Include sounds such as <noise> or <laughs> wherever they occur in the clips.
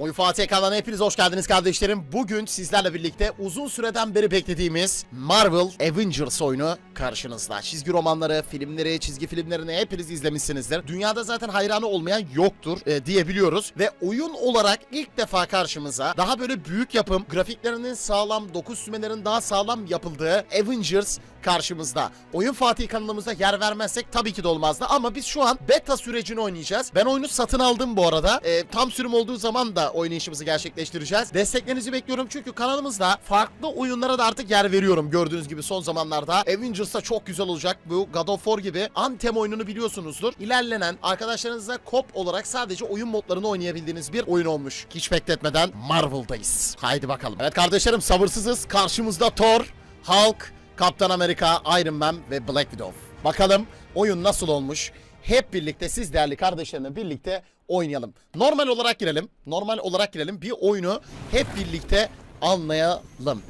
Fatih kanalına hepiniz hoş geldiniz kardeşlerim. Bugün sizlerle birlikte uzun süreden beri beklediğimiz Marvel Avengers oyunu karşınızda. Çizgi romanları, filmleri, çizgi filmlerini hepiniz izlemişsinizdir. Dünyada zaten hayranı olmayan yoktur e, diyebiliyoruz. Ve oyun olarak ilk defa karşımıza daha böyle büyük yapım, grafiklerinin sağlam, dokuz sümelerin daha sağlam yapıldığı Avengers karşımızda. Oyun Fatih kanalımızda yer vermezsek tabii ki de olmazdı ama biz şu an beta sürecini oynayacağız. Ben oyunu satın aldım bu arada. E, tam sürüm olduğu zaman da oynayışımızı gerçekleştireceğiz. Desteklerinizi bekliyorum çünkü kanalımızda farklı oyunlara da artık yer veriyorum. Gördüğünüz gibi son zamanlarda Avengers'ta çok güzel olacak. Bu God of War gibi Anthem oyununu biliyorsunuzdur. İlerlenen arkadaşlarınızla kop olarak sadece oyun modlarını oynayabildiğiniz bir oyun olmuş. Hiç bekletmeden Marvel'dayız. Haydi bakalım. Evet kardeşlerim sabırsızız. Karşımızda Thor, Hulk, Kaptan Amerika, Iron Man ve Black Widow. Bakalım oyun nasıl olmuş? Hep birlikte siz değerli kardeşlerimle birlikte oynayalım. Normal olarak girelim. Normal olarak girelim. Bir oyunu hep birlikte anlayalım.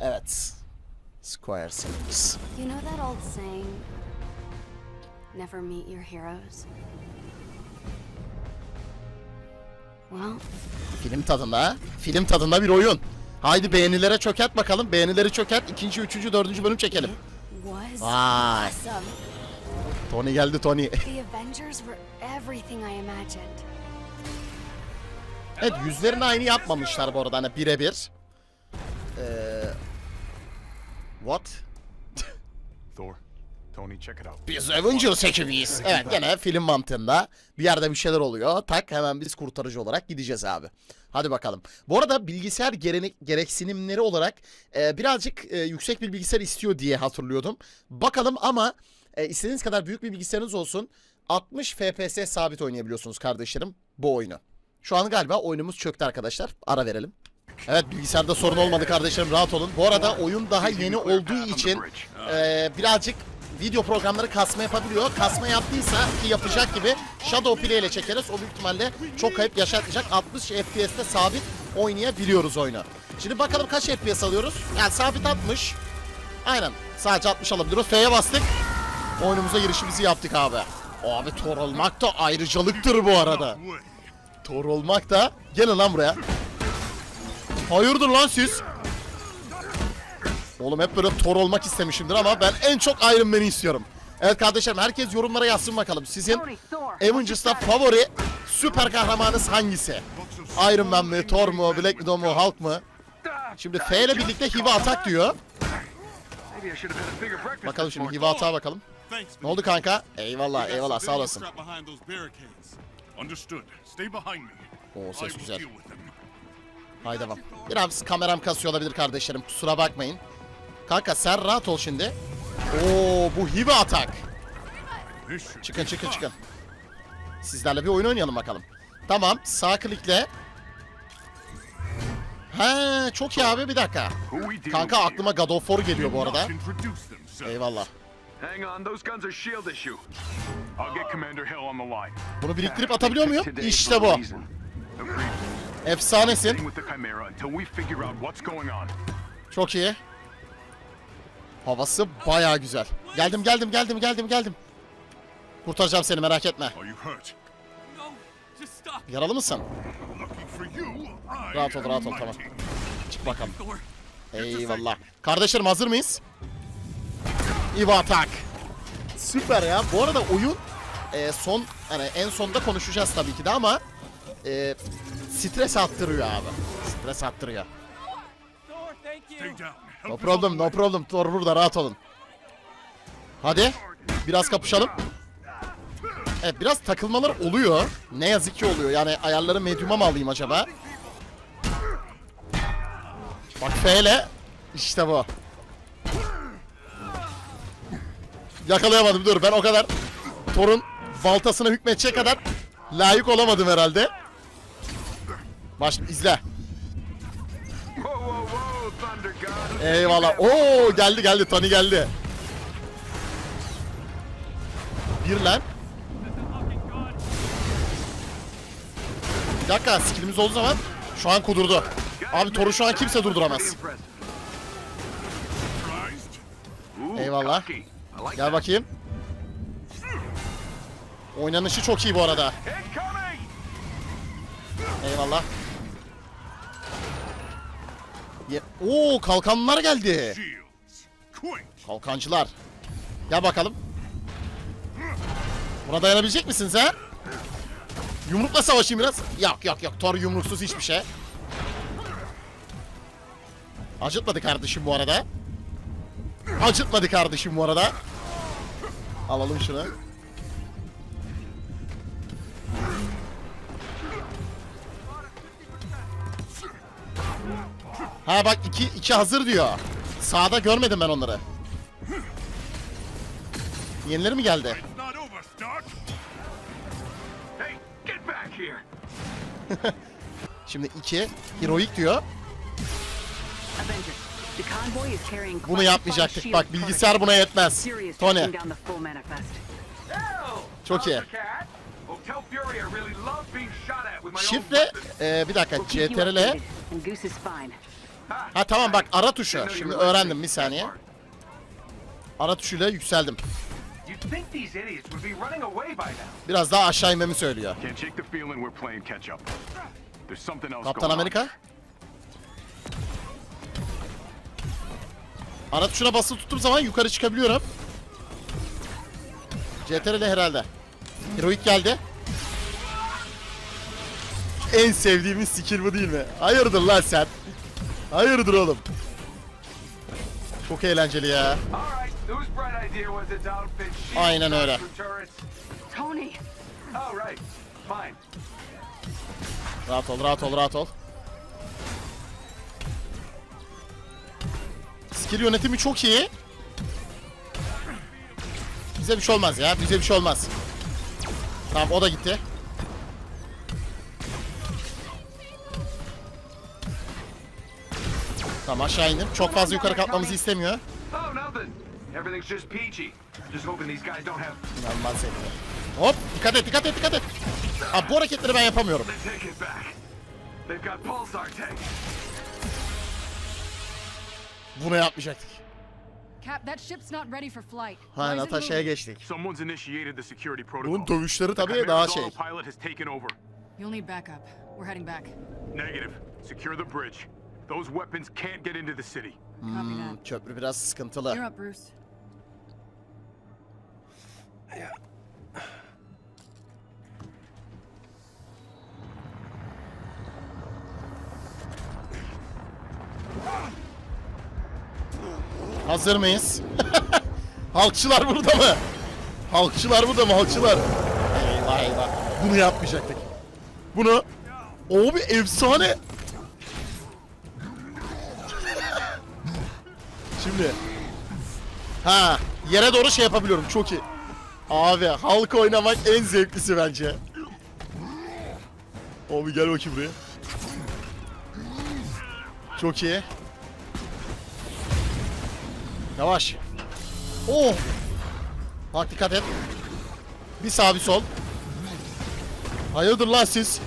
Evet. Square Enix. You know that old saying, never meet your heroes? Well, Film tadında. Film tadında bir oyun. Haydi beğenilere çökert bakalım. Beğenileri çökert. İkinci, üçüncü, dördüncü bölüm çekelim. Vay. awesome. Tony geldi Tony. Evet yüzlerini aynı yapmamışlar bu arada hani birebir. Ee, what? Thor, Tony, check it out. Biz Avengers ekibiyiz. Evet gene film mantığında bir yerde bir şeyler oluyor. Tak hemen biz kurtarıcı olarak gideceğiz abi. Hadi bakalım. Bu arada bilgisayar gereksinimleri olarak e, birazcık e, yüksek bir bilgisayar istiyor diye hatırlıyordum. Bakalım ama e, istediğiniz kadar büyük bir bilgisayarınız olsun. 60 FPS sabit oynayabiliyorsunuz kardeşlerim bu oyunu. Şu an galiba oyunumuz çöktü arkadaşlar. Ara verelim. Evet bilgisayarda sorun olmadı kardeşlerim rahat olun. Bu arada oyun daha yeni olduğu için e, birazcık video programları kasma yapabiliyor. Kasma yaptıysa ki yapacak gibi Shadow Play ile çekeriz. O büyük ihtimalle çok kayıp yaşatmayacak. 60 FPS'te sabit oynayabiliyoruz oyunu. Şimdi bakalım kaç FPS alıyoruz? Yani sabit 60. Aynen. Sadece 60 alabiliyoruz. F'ye bastık. Oyunumuza girişimizi yaptık abi. Abi Thor olmak da ayrıcalıktır bu arada. Thor olmak da... Gelin lan buraya. Hayırdır lan siz? Oğlum hep böyle Thor olmak istemişimdir ama ben en çok Iron Man'i istiyorum. Evet kardeşlerim herkes yorumlara yazsın bakalım. Sizin Avengers'ta favori süper kahramanınız hangisi? Iron Man mi, Thor mu, Black Widow mu, Hulk mu? Şimdi F ile birlikte Hiva atak diyor. Bakalım şimdi. Hiva atağa bakalım. Ne oldu kanka? Eyvallah eyvallah sağ olasın. Oo ses güzel. Haydi devam. Biraz kameram kasıyor olabilir kardeşlerim. Kusura bakmayın. Kanka sen rahat ol şimdi. Oo bu Hiva atak. Çıkın çıkın çıkın. Sizlerle bir oyun oynayalım bakalım. Tamam sağ klikle. He çok iyi abi bir dakika. Kanka aklıma God of War geliyor bu arada. Eyvallah. Bunu biriktirip atabiliyor muyum? İşte bu. Efsanesin. Staying with the Chimera until we figure out what's going on. Çok iyi. Havası baya güzel. Geldim geldim geldim geldim geldim. Kurtaracağım seni merak etme. Yaralı mısın? Rahat ol rahat ol tamam. Çık bakalım. Eyvallah. Kardeşlerim hazır mıyız? Eva Atak. Süper ya. Bu arada oyun e, son hani en sonda konuşacağız tabii ki de ama e, stres attırıyor abi. Stres attırıyor. No problem, no problem. Thor burada rahat olun. Hadi. Biraz kapışalım. Evet biraz takılmalar oluyor. Ne yazık ki oluyor. Yani ayarları medyuma mı alayım acaba? Bak F ile. İşte bu. Yakalayamadım dur ben o kadar Thor'un baltasına hükmedecek kadar layık olamadım herhalde. Baş izle. Eyvallah. Oo geldi geldi Tony geldi. Bir lan. Bir dakika skillimiz olduğu zaman şu an kudurdu. Abi Thor'u şu an kimse durduramaz. Eyvallah. Gel bakayım. Oynanışı çok iyi bu arada. Eyvallah. Oo kalkanlar geldi. Kalkancılar. Gel bakalım. Buna dayanabilecek misiniz ha? Yumrukla savaşayım biraz. Yok yok yok. Thor yumruksuz hiçbir şey. Acıtmadı kardeşim bu arada. Acıtmadı kardeşim bu arada. Alalım şunu. Ha bak iki, iki hazır diyor. Sağda görmedim ben onları. Yenileri mi geldi? <laughs> Şimdi iki. Heroik diyor. Bunu yapmayacaktık. Bak bilgisayar buna yetmez. Tony. Çok iyi. Şifre e, bir dakika CTRL. Ha tamam bak ara tuşu. Şimdi öğrendim bir saniye. Ara tuşuyla yükseldim. Biraz daha aşağı inmemi söylüyor. Kaptan. Amerika. Ara tuşuna basılı tuttuğum zaman yukarı çıkabiliyorum. CTRL herhalde. Heroik geldi. En sevdiğimiz skill bu değil mi? Hayırdır lan sen? Hayırdır oğlum? Çok eğlenceli ya. Aynen öyle. Tony. Rahat ol, rahat ol, rahat ol. Skill yönetimi çok iyi. Bize bir şey olmaz ya, bize bir şey olmaz. Tamam, o da gitti. Tamam aşağı indim. Çok fazla yukarı kalkmamızı istemiyor. Oh. İnanılmaz sevdi. Hop, dikkat et, dikkat et, dikkat et. Abi bu hareketleri ben yapamıyorum. Bunu yapmayacaktık. Cap, that ship's not ready for flight. Ha, Natasha'ya geçtik. Someone's initiated the security protocol. Bunun dövüşleri tabii daha şey. autopilot has taken over. You'll need backup. We're heading back. Negative. Secure the bridge. Those weapons can't get into the city. That. Köprü biraz sıkıntılı. You're up, Bruce. Hazır mıyız? <laughs> Halkçılar burada mı? Halkçılar burada mı? Halkçılar. Eyvah eyvah. Bunu yapmayacaktık. Bunu o bir efsane. Şimdi. Ha, yere doğru şey yapabiliyorum. Çok iyi. Abi halk oynamak en zevklisi bence. Abi gel bakayım buraya. Çok iyi. Yavaş. Oh. Bak dikkat et. Bir sağ bir sol. Hayırdır lan siz?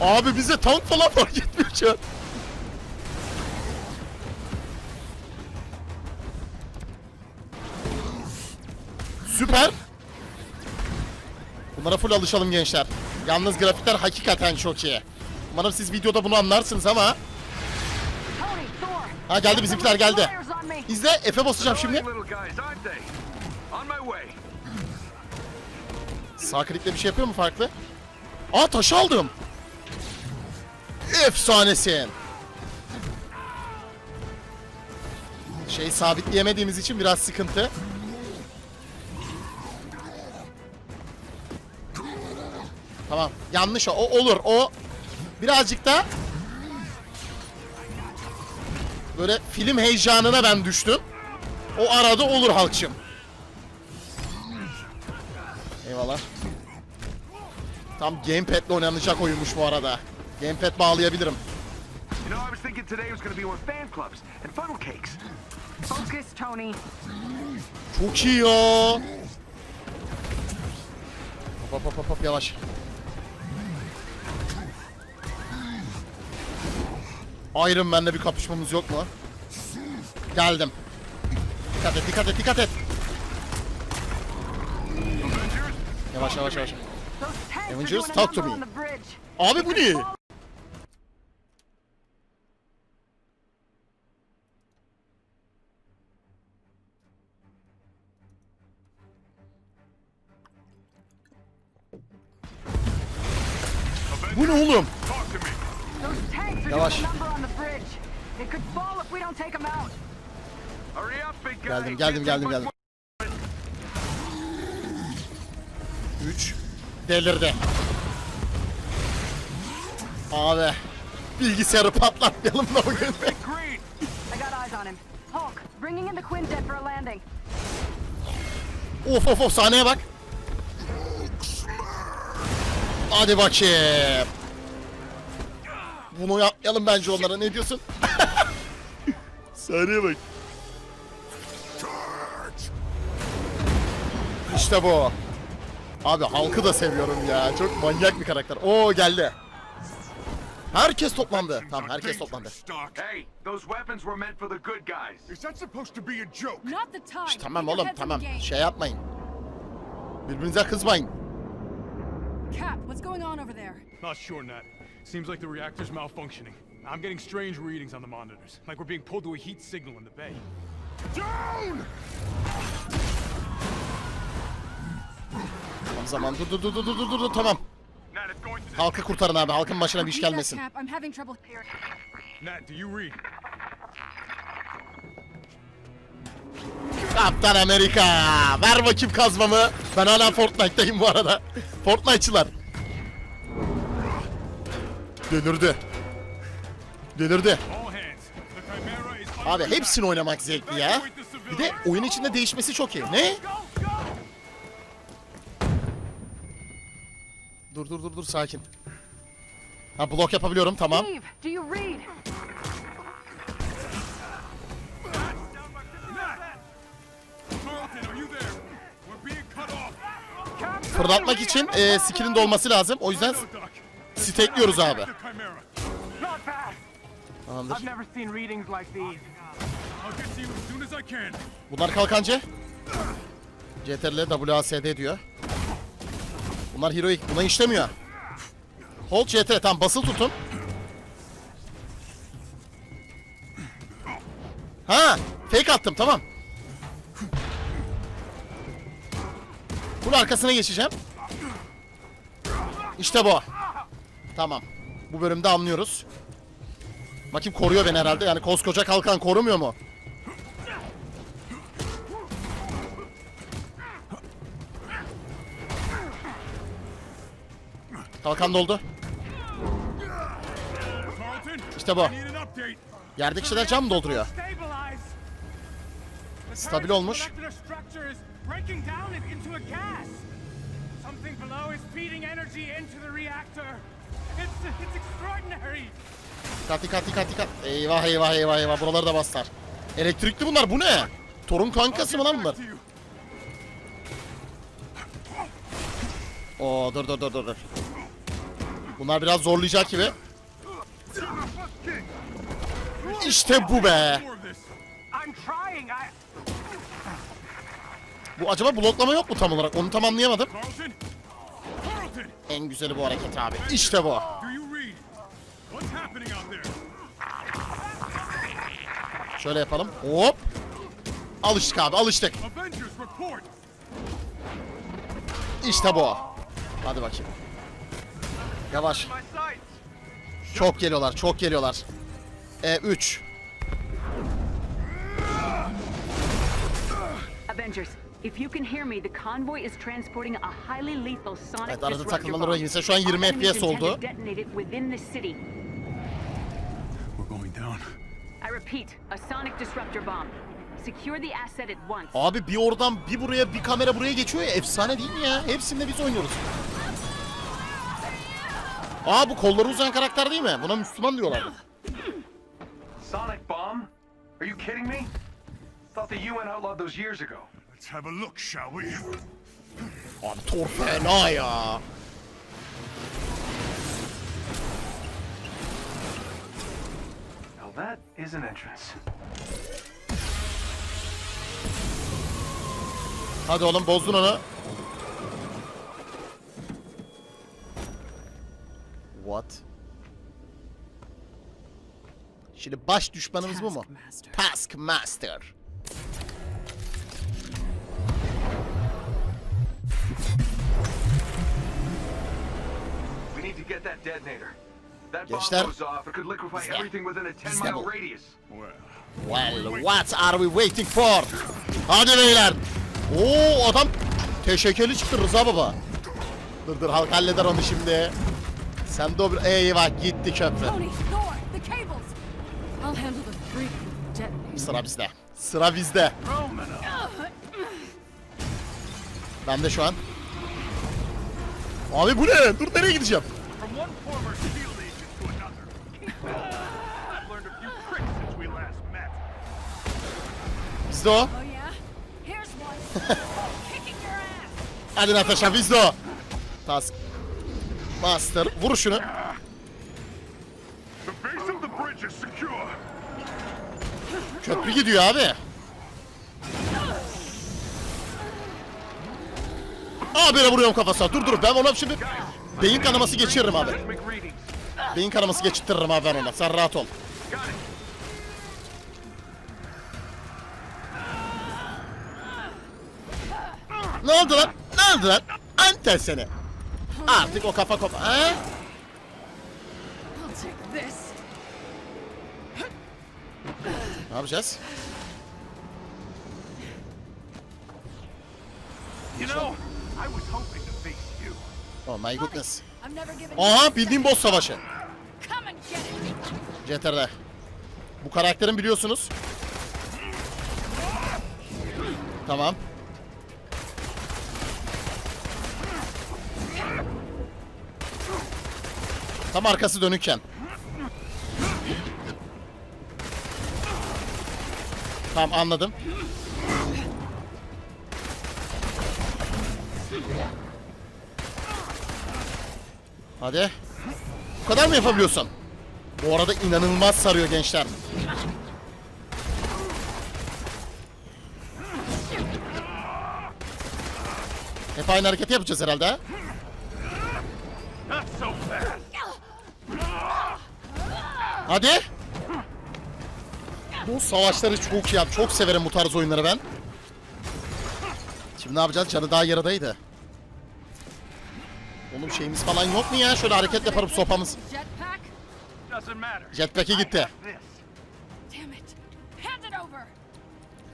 Abi bize tank falan fark etmiyor şu an. Süper. Bunlara full alışalım gençler. Yalnız grafikler hakikaten çok iyi. Umarım siz videoda bunu anlarsınız ama. Ha geldi bizimkiler geldi. İzle F'e basacağım şimdi. Sağ klikle bir şey yapıyor mu farklı? Aa taşı aldım. Efsanesin. Şey sabitleyemediğimiz için biraz sıkıntı. Tamam. Yanlış o. O olur. O birazcık da böyle film heyecanına ben düştüm. O arada olur halkçım. Eyvallah. Tam gamepad'le oynanacak oyunmuş bu arada. Gamepad bağlayabilirim. You know, I was thinking today was going to be one fan clubs and funnel cakes. Focus, Tony. Çok iyi ya. Hop hop hop hop yavaş. Iron Man'le bir kapışmamız yok mu? Geldim. Dikkat et, dikkat et, dikkat et. Yavaş yavaş yavaş. Avengers, talk to me. Abi bu ne? Geldim geldim geldim take geldim. much 3 delirdi. Abi bilgisayarı patlatmayalım da bugün. I got eyes on him. Hulk, bringing in the Quinjet for a landing. of of of sahneye bak. Hadi bakayım. Bunu yapmayalım bence onlara ne diyorsun? <laughs> sahneye bak. İşte bu. Abi halkı da seviyorum ya. Çok manyak bir karakter. Oo geldi. Herkes toplandı. Tamam herkes toplandı. Hey, those weapons were meant for the good guys. Is that supposed to be a joke? Not the time. Tamam oğlum tamam. Şey yapmayın. Birbirinize kızmayın. Cap, what's going on over there? Not sure, Nat. Seems like the reactor's malfunctioning. I'm getting strange readings on the monitors, like we're being pulled to a heat signal in the bay. Down! Tamam zaman dur dur dur dur dur dur dur tamam. Halkı kurtarın abi. Halkın başına bir iş gelmesin. Kaptan Amerika. Ver bakayım kazmamı. Ben hala Fortnite'dayım bu arada. Fortnite'çılar. Delirdi. Delirdi. Abi hepsini oynamak zevkli ya. Bir de oyun içinde değişmesi çok iyi. Ne? Dur dur dur dur sakin. Ha blok yapabiliyorum tamam. Fırlatmak için e, skill'in dolması lazım. O yüzden stekliyoruz abi. Tamamdır. Bunlar kalkancı. CTRL WASD diyor. Bunlar heroic. Buna işlemiyor. Hold CTRL. Tamam basılı tutun. Ha, fake attım tamam. Bunun arkasına geçeceğim. İşte bu. Tamam. Bu bölümde anlıyoruz. Bakayım koruyor beni herhalde. Yani koskoca kalkan korumuyor mu? Kalkan doldu. İşte bu. Yerdeki şeyler cam dolduruyor? Stabil olmuş. Dikkat dikkat dikkat dikkat. Eyvah eyvah eyvah eyvah. Buraları da bastılar. Elektrikli bunlar. Bu ne? Torun kankası mı lan bunlar? Oo dur dur dur dur. Bunlar biraz zorlayacak gibi. İşte bu be. Bu acaba bloklama yok mu tam olarak? Onu tam anlayamadım. En güzeli bu hareket abi. İşte bu. Şöyle yapalım. Hop. Alıştık abi alıştık. İşte bu. Hadi bakayım. Yavaş. Çok geliyorlar, çok geliyorlar. E 3. Avengers, if you can hear me, the convoy is transporting a highly lethal sonic Evet, arada disruptor takılmalar. Mesela şu an 20 Our enemies FPS oldu. I repeat, a sonic disruptor bomb. Secure the asset at once. Abi bir oradan bir buraya bir kamera buraya geçiyor ya. Efsane değil mi ya? Hepsinde biz oynuyoruz. Aa bu kolları uzayan karakter değil mi? Buna Müslüman diyorlar. Sonic bomb? Are you kidding me? Thought the UN outlawed those years ago. Let's have a look, shall we? Abi Thor fena ya. Now that is an entrance. Hadi oğlum bozdun onu. What? Şimdi baş düşmanımız bu mu? Taskmaster. Taskmaster. We need to get that detonator. That bomb Gençler. Bizde. everything within a 10 Bizde mile bu. radius. Well, what are we waiting for? Hadi beyler. Oo adam teşekkürlü çıktı Rıza baba. Dur dur halk halleder onu şimdi. O bir... Eyvah gitti köprü. Sıra bizde. Sıra bizde. Ben de şu an. Abi bu ne? Dur nereye gideceğim? Bizde o. Oh. <laughs> Hadi Natasha bizde o. Task. Master. Vur şunu. Köprü gidiyor abi. Abi böyle vuruyorum kafasına. Dur dur ben ona şimdi beyin kanaması geçiririm abi. Beyin kanaması geçirtirim abi ben ona. Sen rahat ol. Ne oldu lan? Ne oldu lan? Anten seni. Artık o kafa kopa. Ha? I'll take this. Ne yapacağız? You know, I was hoping to face you. Oh my goodness. Aha a bildiğin boss savaşı. CTR'de. Bu karakterin biliyorsunuz. Tamam. Tam arkası dönükken. Tamam anladım. Hadi. Bu kadar mı yapabiliyorsun? Bu arada inanılmaz sarıyor gençler. Hep aynı hareketi yapacağız herhalde. ha? Not so fast. Hadi. Bu savaşları çok iyi abi. Çok severim bu tarz oyunları ben. Şimdi ne yapacağız? Canı daha yarıdaydı. Oğlum şeyimiz falan yok mu ya? Şöyle hareket yaparım sopamız. Jetpack'e gitti.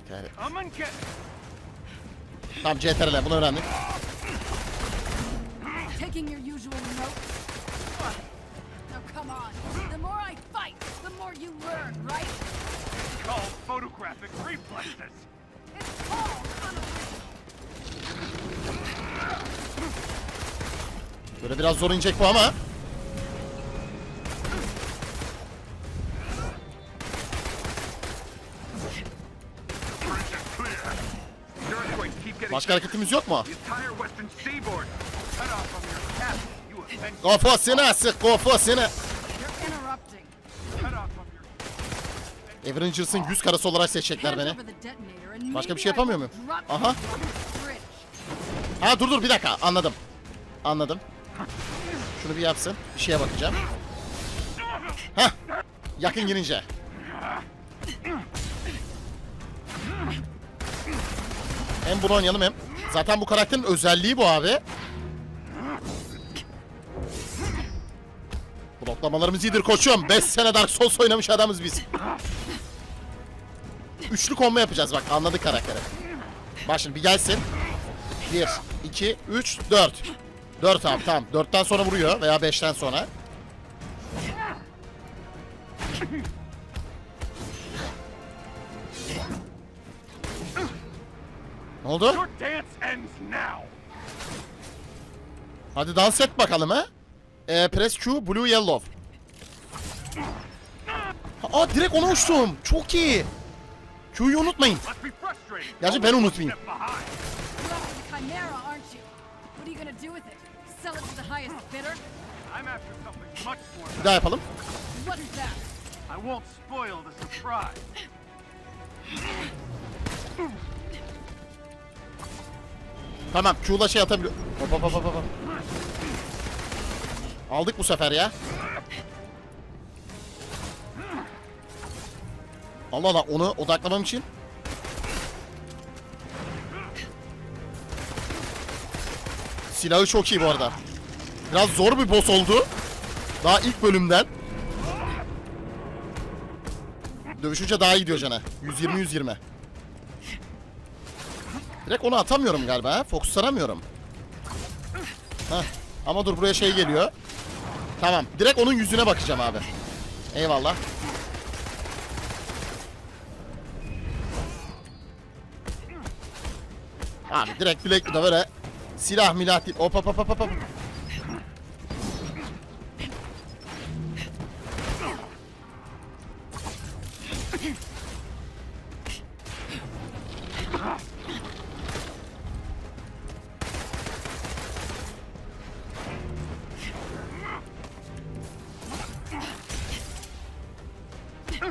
Get Tamam CTRL bunu öğrendik. Taking your usual note. Now come on. The more I the more you learn, right? called photographic reflexes. It's called Böyle biraz zor inecek bu ama. Başka hareketimiz yok mu? the entire western seaboard. Cut off from your captain. You offend Kafasına sık kafasına. You're interrupting. cut off from your Avengers'ın yüz karası olarak seçecekler beni. Başka bir şey yapamıyor muyum? Aha. Ha dur dur bir dakika anladım. Anladım. Şunu bir yapsın. Bir şeye bakacağım. Hah. Yakın girince. Hem bunu oynayalım hem. Zaten bu karakterin özelliği bu abi. Bloklamalarımız iyidir koçum. 5 sene Dark Souls oynamış adamız biz. Üçlü kombo yapacağız bak anladık karakteri. Bak şimdi bir gelsin. 1, 2, 3, 4. 4 abi tamam. 4'ten sonra vuruyor veya 5'ten sonra. Ne oldu? Hadi dans et bakalım ha. Ee, press Q, blue, yellow. Aa direkt ona uçtum. Çok iyi. Q'yu unutmayın. Gerçi ben unutmayayım. Bir daha yapalım. What is that? I won't spoil the surprise. Tamam Q'la şey atabiliyor. Hop hop hop hop hop. Aldık bu sefer ya. Allah Allah onu odaklamam için. Silahı çok iyi bu arada. Biraz zor bir boss oldu. Daha ilk bölümden. Dövüşünce daha iyi gidiyor cana. 120-120. Direkt onu atamıyorum galiba. Fokuslanamıyorum. Heh. Ama dur buraya şey geliyor. Tamam. Direkt onun yüzüne bakacağım abi. Eyvallah. Abi direkt bilek de böyle silah milah değil. Hop hop hop hop hop.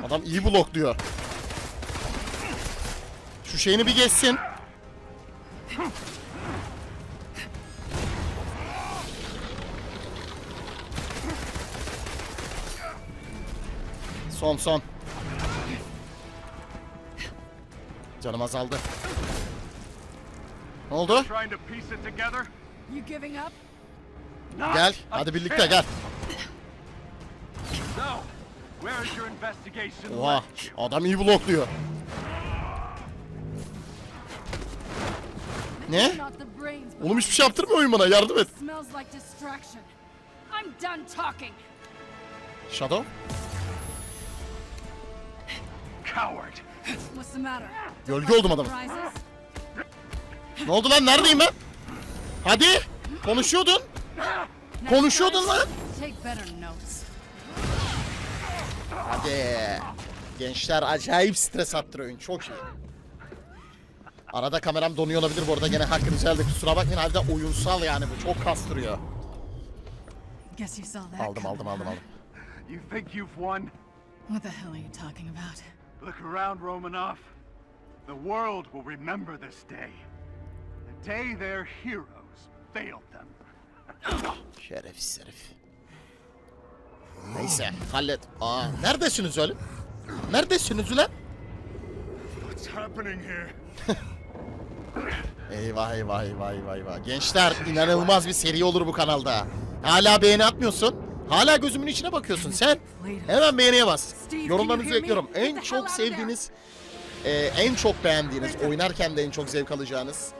Adam iyi blokluyor. Şu şeyini bir geçsin. Son son. Canım azaldı. Ne oldu? Gel. Hadi birlikte gel. Oha. Adam iyi blokluyor. Ne? Oğlum hiçbir şey yaptırmıyor oyun bana. Yardım et. Shadow. Coward. Gölge oldum adamın. Ne oldu lan? Neredeyim ben? Hadi. Konuşuyordun. Konuşuyordun lan. Hadi. Gençler acayip stres attırıyor oyun. Çok iyi. Arada kameram donuyor olabilir bu arada. Gene hakkınızı elde kusura bakmayın. Halde oyunsal yani bu. Çok kastırıyor. Guess you saw that. Aldım aldım aldım aldım. You think you've won? What the hell are you talking about? Look around, Romanov. The world will remember this day. The day their heroes failed them. <gasps> Şerefsiz herif. Neyse hallet. Aa neredesiniz oğlum? Neredesiniz ulan? What's happening here? <laughs> Eyvah eyvah eyvah eyvah eyvah. Gençler inanılmaz bir seri olur bu kanalda. Hala beğeni atmıyorsun. Hala gözümün içine bakıyorsun sen. Hemen beğeniye bas. Yorumlarınızı bekliyorum. En çok sevdiğiniz, e, en çok beğendiğiniz, oynarken de en çok zevk alacağınız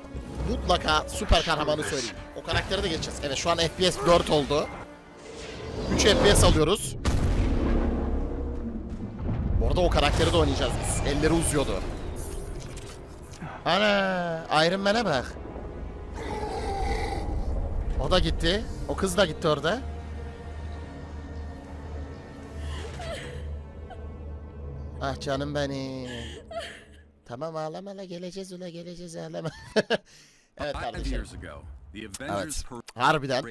mutlaka süper kahramanı söyleyin. O karaktere de geçeceğiz. Evet şu an FPS 4 oldu. 3 FPS alıyoruz. Bu arada o karakteri de oynayacağız biz. Elleri uzuyordu. Ana Iron Man'e bak. O da gitti. O kız da gitti orada. Ah canım benim. Tamam ağlama la geleceğiz ula geleceğiz ağlama. <laughs> evet kardeşim. Evet. Harbiden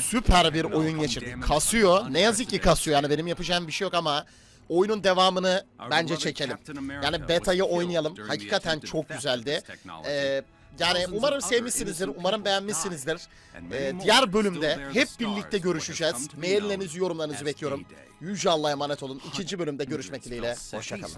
süper bir oyun geçirdik. Kasıyor. Ne yazık ki kasıyor. Yani benim yapacağım bir şey yok ama oyunun devamını bence çekelim. Yani beta'yı oynayalım. Hakikaten çok güzeldi. Ee, yani umarım sevmişsinizdir, umarım beğenmişsinizdir. Ee, diğer bölümde hep birlikte görüşeceğiz. Maillerinizi, yorumlarınızı bekliyorum. Yüce Allah'a emanet olun. İkinci bölümde görüşmek dileğiyle. Hoşçakalın.